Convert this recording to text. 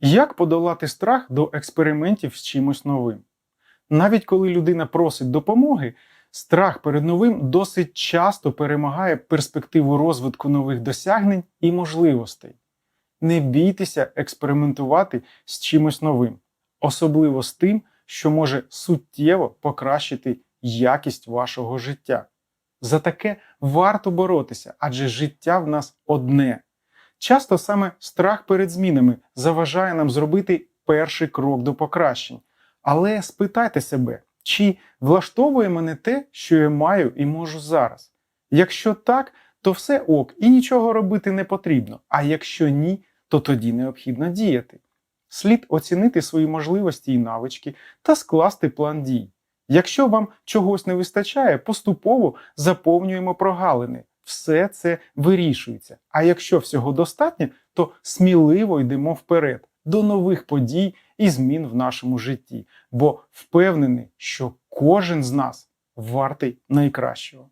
Як подолати страх до експериментів з чимось новим? Навіть коли людина просить допомоги, страх перед новим досить часто перемагає перспективу розвитку нових досягнень і можливостей. Не бійтеся експериментувати з чимось новим, особливо з тим, що може суттєво покращити якість вашого життя. За таке варто боротися, адже життя в нас одне. Часто саме страх перед змінами заважає нам зробити перший крок до покращень. Але спитайте себе, чи влаштовує мене те, що я маю і можу зараз? Якщо так, то все ок і нічого робити не потрібно. А якщо ні, то тоді необхідно діяти. Слід оцінити свої можливості і навички та скласти план дій. Якщо вам чогось не вистачає, поступово заповнюємо прогалини. Все це вирішується. А якщо всього достатньо, то сміливо йдемо вперед до нових подій і змін в нашому житті, бо впевнений, що кожен з нас вартий найкращого.